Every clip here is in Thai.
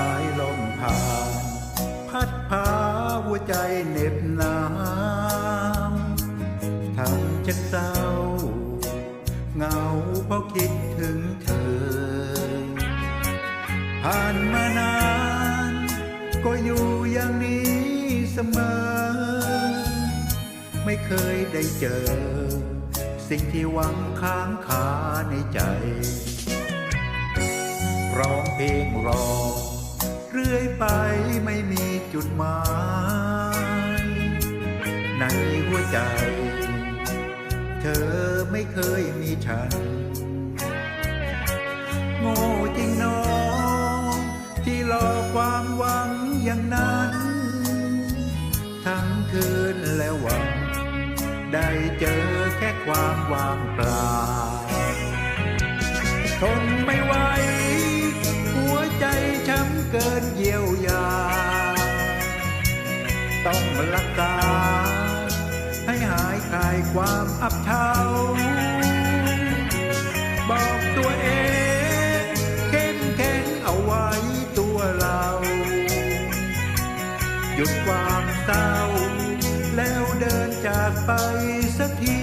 สายลมผ่าน พัดพาหัวใจเหน็บหนาวทำฉันเศร้าเหงาเพราะคิดถึงเธอ ผ่านมานาน ก็อยู่อย่างนี้เสมอ ไม่เคยได้เจอ สิ่งที่หวังค้างคาในใจร้องเพลงรอ เรื่อยไปไม่มีจุดหมาย ในหัวใจ เธอไม่เคยมีฉัน โง่จริงน้อง ที่รอความหวังอย่างนั้น ทั้งคืนและวัน ได้เจอแค่ความว่างเปล่าทนไม่ กินเยียวยา ต้องรักษา ให้หายคลายความอับเฉาบอกตัวเองเข้มแข็งเอาไว้ตัวเรา หยุดความเศร้า แล้วเดินจากไปสักที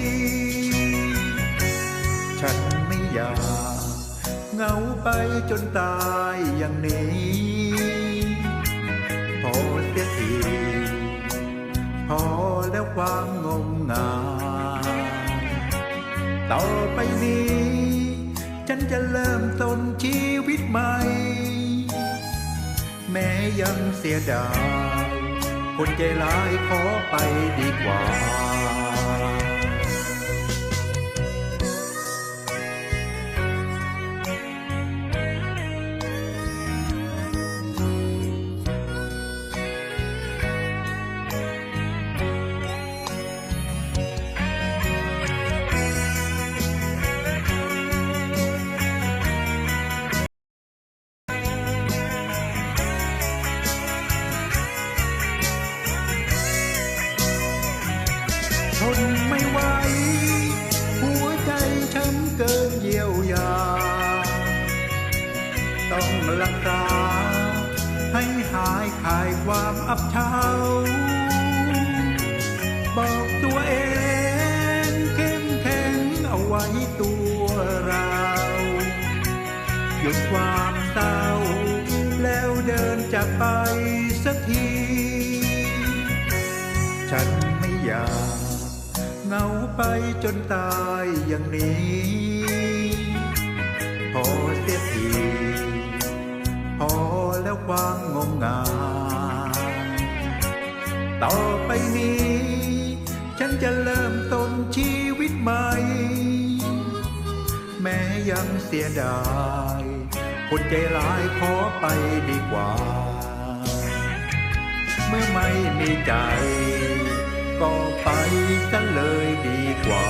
ฉันไม่อยากเหงาไปจนตายอย่างนี้ ความงมงายต่อไปนี้ ฉันจะเริ่มต้นชีวิตใหม่ แม้ยังเสียดาย คนใจร้ายขอไปดีกว่า ต้องรักษาให้หายคลายความอับเฉาบอกตัวเองเข้มแข็งเอาไว้ตัวเราหยุดความเศร้าแล้วเดินจากไปสักที ฉันไม่อยากเหงาไปจนตายอย่างนี้ พอเสีย นี้ ฉันจะเริ่มต้นชีวิตใหม่ แม้ยังเสียดาย คนใจร้ายขอไปดีกว่า เมื่อไม่มีใจ ก็ไปซะเลยดีกว่า